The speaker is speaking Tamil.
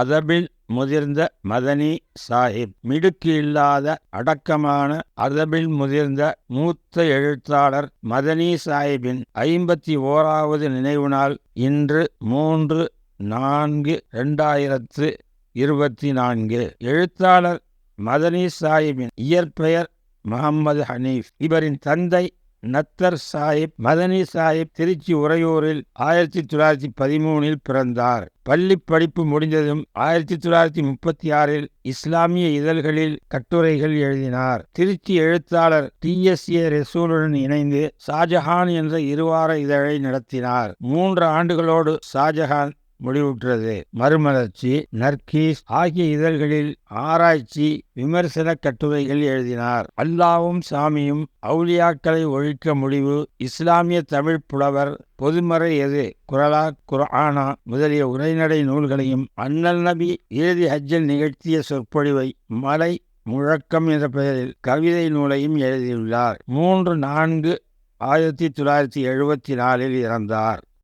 அதபில் முதிர்ந்த மதனி சாஹிப். மிடுக்கு இல்லாத அடக்கமான அதபில் முதிர்ந்த மூத்த எழுத்தாளர் மதனி சாஹிப்பின் ஐம்பத்தி ஓராவது நினைவு நாள் இன்று மூன்று நான்கு ரெண்டாயிரத்து இருபத்தி நான்கு. எழுத்தாளர் மதனி சாஹிப்பின் இயற்பெயர் முகமது ஹனீஃப். இவரின் தந்தை நத்தர் சாஹிப் மதனி சாஹிப் திருச்சி உறையூரில் ஆயிரத்தி தொள்ளாயிரத்தி பதிமூனில் பிறந்தார். பள்ளி படிப்பு முடிந்ததும் ஆயிரத்தி தொள்ளாயிரத்தி முப்பத்தி ஆறில் இஸ்லாமிய இதழ்களில் கட்டுரைகள் எழுதினார். திருச்சி எழுத்தாளர் டி. எஸ். ஏ. ரெசூலுடன் இணைந்து ஷாஜஹான் என்ற இருவார இதழை நடத்தினார். மூன்று ஆண்டுகளோடு ஷாஜஹான் முடிவுற்றது. மறுமலர்ச்சி நர்கீஸ் ஆகிய இதழ்களில் ஆராய்ச்சி விமர்சன கட்டுரைகள் எழுதினார். அல்லாவும் சாமியும் அவுலியாக்களை ஒழிக்க முடிவு இஸ்லாமிய தமிழ் புலவர் பொதுமறை எது? குரலா குரானா முதலிய உரைநடை நூல்களையும் அண்ணல் நபி இறுதி ஹஜ்ஜில் நிகழ்த்திய சொற்பொழிவை மலை முழக்கம் என்ற பெயரில் கவிதை நூலையும் எழுதியுள்ளார். மூன்று நான்கு ஆயிரத்தி தொள்ளாயிரத்தி எழுபத்தி நாலில் இறந்தார்.